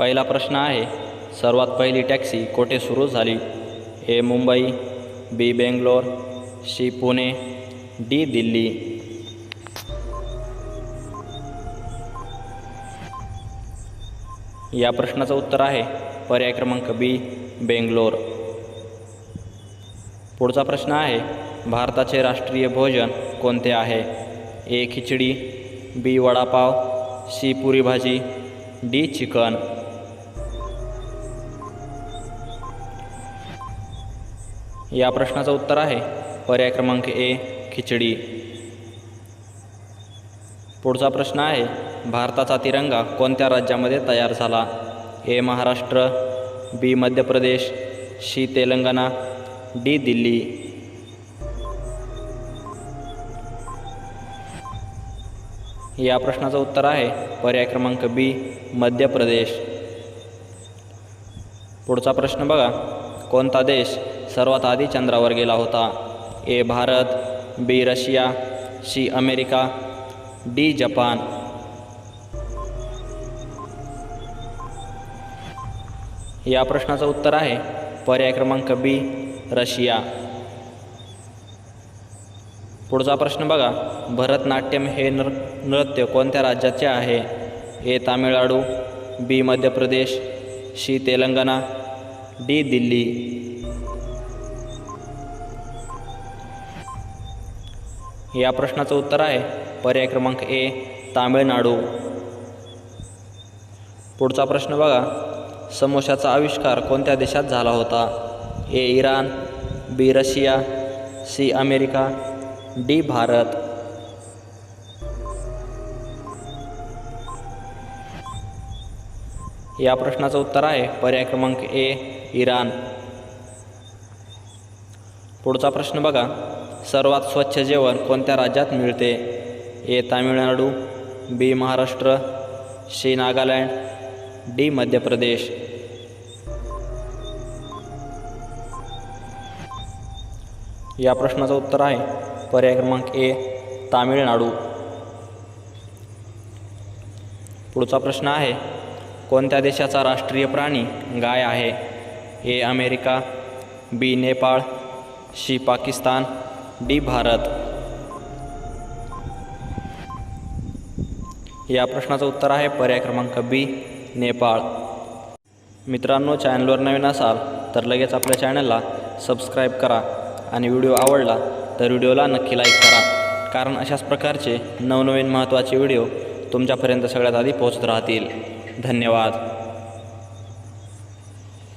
पहिला प्रश्न आहे सर्वात पहिली टॅक्सी कोठे सुरू झाली? A Mumbai B Bangalore C Pune D Delhi. या प्रश्नाचं उत्तर आहे पर्याय क्रमांक बी बेंगलोर. पुढचा प्रश्न आहे भारताचे राष्ट्रीय भोजन कोणते आहे? ए खिचडी बी वडापाव सी पुरी भाजी डी चिकन. या प्रश्नाचं उत्तर आहे. पर्याय क्रमांक ए खिचडी. पुढचा प्रश्न आहे भारताचा तिरंगा कोणत्या राज्यामध्ये तयार झाला? A Maharashtra B Madhya Pradesh C Telangana D Delhi. या प्रश्नाचं उत्तर आहे पर्याय क्रमांक बी मध्य प्रदेश पुढचा प्रश्न बघा. कोणता देश सर्वात आधी चंद्रावर गेला होता? A Bharat B Russia C America D Japan. या प्रश्नाचं उत्तर आहे पर्याय क्रमांक बी रशिया. पुढचा प्रश्न बघा. भरतनाट्यम हे नृ नृत्य कोणत्या राज्याचे आहे? A Tamil Nadu B Madhya Pradesh C Telangana D Delhi. या प्रश्नाचं उत्तर आहे पर्याय क्रमांक ए तामिळनाडू. पुढचा प्रश्न बघा. समोशाचा आविष्कार कोणत्या देशात झाला होता? A Iran B Russia C America D Bharat. या प्रश्नाचं उत्तर आहे. पर्याय क्रमांक ए इराण. पुढचा प्रश्न बघा. सर्वात स्वच्छ जेवण कोणत्या राज्यात मिळते? A Tamil Nadu B Maharashtra C Nagaland D Madhya Pradesh या प्रश्नाचं उत्तर आहे. पर्याय क्रमांक ए तामिळनाडू. पुढचा प्रश्न आहे. कोणत्या देशाचा राष्ट्रीय प्राणी गाय आहे? A America B Nepal C Pakistan D Bharat. या प्रश्नाचं उत्तर आहे पर्याय क्रमांक बी नेपाळ. मित्रांनो चॅनलवर नवीन असाल तर लगेच आपल्या चॅनलला सबस्क्राईब करा आणि व्हिडिओ आवडला तर व्हिडिओला नक्की लाईक करा. कारण अशाच प्रकारचे नवनवीन महत्त्वाचे व्हिडिओ तुमच्यापर्यंत सगळ्यात आधी पोहोचत राहतील. धन्यवाद.